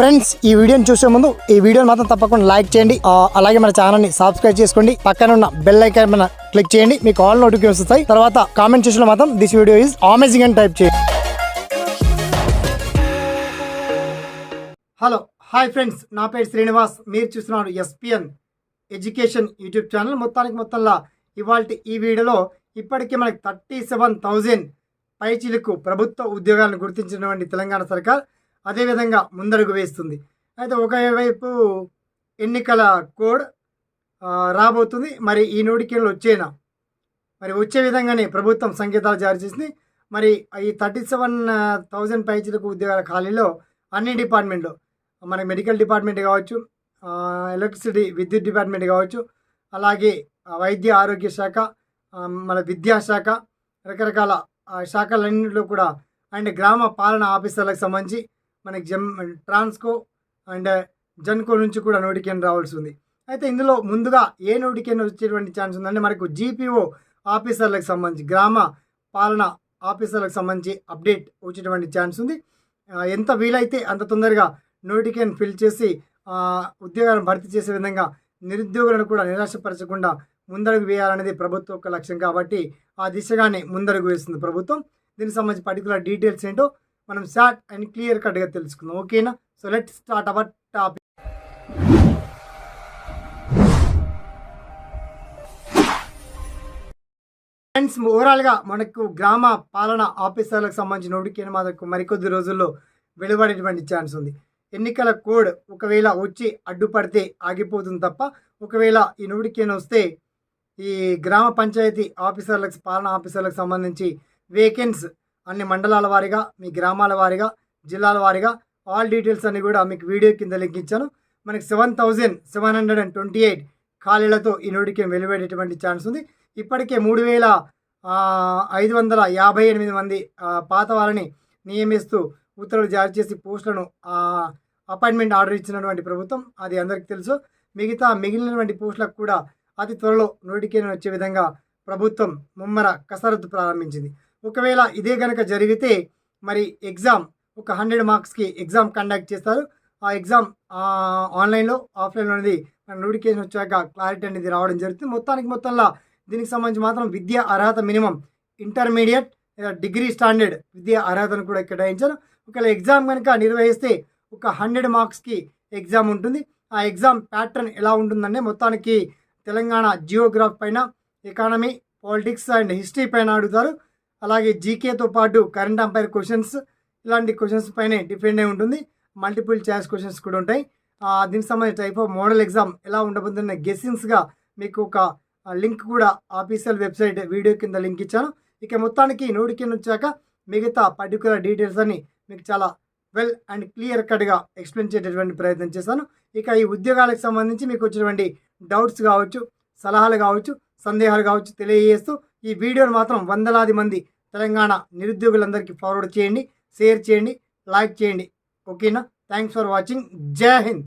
Friends ఈ వీడియోని చూసే ముందు ఈ వీడియోని మాత్రం తప్పకుండా లైక్ చేయండి. అలాగే మన ఛానల్ని సబ్స్క్రైబ్ చేసుకోండి. పక్కన ఉన్న బెల్ ఐకాన్ మన క్లిక్ చేయండి. మీకు ఆల్ నోటిఫికేషన్ వస్తాయి. తర్వాత కామెంట్ చేసిన మాత్రం దిస్ వీడియో ఈజ్ అమేజింగ్ అని టైప్ చేయండి. Hello hi friends. నా పేరు శ్రీనివాస్. మీరు చూస్తున్నారు ఎస్పిఎన్ ఎడ్యుకేషన్ యూట్యూబ్ ఛానల్. మొత్తానికి మొత్తంలో ఇవాళ ఈ వీడియోలో ఇప్పటికే మనకి థర్టీ సెవెన్ థౌజండ్ పైచీలకు ప్రభుత్వ ఉద్యోగాలను గుర్తించినటువంటి తెలంగాణ సర్కార్. అదేవిధంగా ముందడుగు వేస్తుంది. అయితే ఒకవైపు ఎన్నికల కోడ్ రాబోతుంది. మరి ఈ నోటికేళ్ళు వచ్చేనా? మరి వచ్చే విధంగానే ప్రభుత్వం సంకేతాలు జారీ చేసింది. మరి ఈ థర్టీ సెవెన్ థౌజండ్ పైచీలకు ఉద్యోగాల ఖాళీలో అన్ని డిపార్ట్మెంట్లు మన మెడికల్ డిపార్ట్మెంట్ కావచ్చు ఎలక్ట్రిసిటీ విద్యుత్ డిపార్ట్మెంట్ కావచ్చు అలాగే వైద్య ఆరోగ్య శాఖ మన విద్యాశాఖ రకరకాల శాఖలన్నింటిలో కూడా అండ్ గ్రామ పాలన ఆఫీసర్లకు సంబంధించి మనకి జమ్ ట్రాన్స్కో అండ్ జన్కో నుంచి కూడా నోటిఫికేషన్ రావాల్సి ఉంది అయితే ఇందులో ముందుగా ఏ నోటిఫికేషన్ వచ్చేటువంటి ఛాన్స్ ఉందంటే మనకు జీపీఓ ఆఫీసర్లకు సంబంధించి గ్రామ పాలన ఆఫీసర్లకు సంబంధించి అప్డేట్ వచ్చేటువంటి ఛాన్స్ ఉంది. ఎంత వీలైతే అంత తొందరగా నోటిఫికేషన్ ఫిల్ చేసి ఉద్యోగాలను భర్తీ చేసే విధంగా నిరుద్యోగులను కూడా నిరాశపరచకుండా ముందడుగు వేయాలనేది ప్రభుత్వం యొక్క లక్ష్యం కాబట్టి ఆ దిశగానే ముందడుగు వేస్తుంది ప్రభుత్వం. దీనికి సంబంధించి పర్టికులర్ డీటెయిల్స్ ఏంటో మనం షార్ట్ అండ్ క్లియర్ కట్గా తెలుసుకుందాం. ఓకేనా? So let start our topic friends ఓవరాల్గా మనకు గ్రామ పాలన ఆఫీసర్లకు సంబంధించిన నోటిఫికేషన్ మనకు మరికొద్ది రోజుల్లో వెలువడేటువంటి ఛాన్స్ ఉంది. ఎన్నికల కోడ్ ఒకవేళ వచ్చి అడ్డుపడితే ఆగిపోతుంది తప్ప ఒకవేళ ఈ నోటిఫికేషన్ వస్తే ఈ గ్రామ పంచాయతీ ఆఫీసర్లకు పాలన ఆఫీసర్లకు సంబంధించి వేకెన్స్ అన్ని మండలాల వారీగా మీ గ్రామాల వారీగా జిల్లాల వారీగా ఆల్ డీటెయిల్స్ అన్ని కూడా మీకు వీడియో కింద లింక్ ఇచ్చాను. మనకి seven thousand seven hundred and twenty eight ఖాళీలతో ఈ నోటిఫికేషన్ వెలువడేటువంటి ఛాన్స్ ఉంది. ఇప్పటికే మూడు వేల ఐదు వందల యాభై ఎనిమిది మంది పాత వారిని నియమిస్తూ ఉత్తర్వులు జారీ చేసి పోస్టులను అపాయింట్మెంట్ ఆర్డర్ ఇచ్చినటువంటి ప్రభుత్వం అది అందరికీ తెలుసు. మిగతా మిగిలినటువంటి పోస్టులకు కూడా అతి త్వరలో నోటిఫికేషన్ వచ్చే విధంగా ప్రభుత్వం ముమ్మర కసరత్తు ప్రారంభించింది. ఒకవేళ ఇదే కనుక జరిగితే మరి ఎగ్జామ్ ఒక హండ్రెడ్ మార్క్స్కి ఎగ్జామ్ కండక్ట్ చేస్తారు. ఆ ఎగ్జామ్ ఆన్లైన్లో ఆఫ్లైన్లో అనేది మన నోటిఫికేషన్ వచ్చాక క్లారిటీ అనేది రావడం జరుగుతుంది. మొత్తానికి మొత్తంలో దీనికి సంబంధించి మాత్రం విద్యా అర్హత మినిమం ఇంటర్మీడియట్ లేదా డిగ్రీ స్టాండర్డ్ విద్యా అర్హతను కూడా కేటాయించారు ఒకవేళ ఎగ్జామ్ కనుక నిర్వహిస్తే ఒక హండ్రెడ్ మార్క్స్కి ఎగ్జామ్ ఉంటుంది. ఆ ఎగ్జామ్ ప్యాటర్న్ ఎలా ఉంటుందంటే మొత్తానికి తెలంగాణ జియోగ్రాఫ్ పైన ఎకానమీ పాలిటిక్స్ అండ్ హిస్టరీ పైన అడుగుతారు. అలాగే జీకేతో పాటు కరెంట్ అంపైర్ క్వశ్చన్స్ ఇలాంటి క్వశ్చన్స్ పైనే డిపెండ్ అయి ఉంటుంది. మల్టిపుల్ చాయిస్ క్వశ్చన్స్ కూడా ఉంటాయి. దీనికి సంబంధించిన టైప్ ఆఫ్ మోడల్ ఎగ్జామ్ ఎలా ఉండబోతున్న గెస్సింగ్స్గా మీకు ఒక లింక్ కూడా ఆఫీషియల్ వెబ్సైట్ వీడియో కింద లింక్ ఇచ్చాను. ఇక మొత్తానికి నోటిఫికేషన్ వచ్చాక మిగతా పర్టికులర్ డీటెయిల్స్ అని మీకు చాలా వెల్ అండ్ క్లియర్ కట్గా ఎక్స్ప్లెయిన్ చేసేటువంటి ప్రయత్నం చేశాను. ఇక ఈ ఉద్యోగాలకు సంబంధించి మీకు వచ్చినటువంటి డౌట్స్ కావచ్చు సలహాలు కావచ్చు సందేహాలు కావచ్చు తెలియజేస్తూ ఈ వీడియోను మాత్రం వందలాది మంది తెలంగాణ నిరుద్యోగులందరికీ ఫార్వర్డ్ చేయండి షేర్ చేయండి లైక్ చేయండి. ఓకేనా థ్యాంక్స్ ఫర్ వాచింగ్ జై హింద్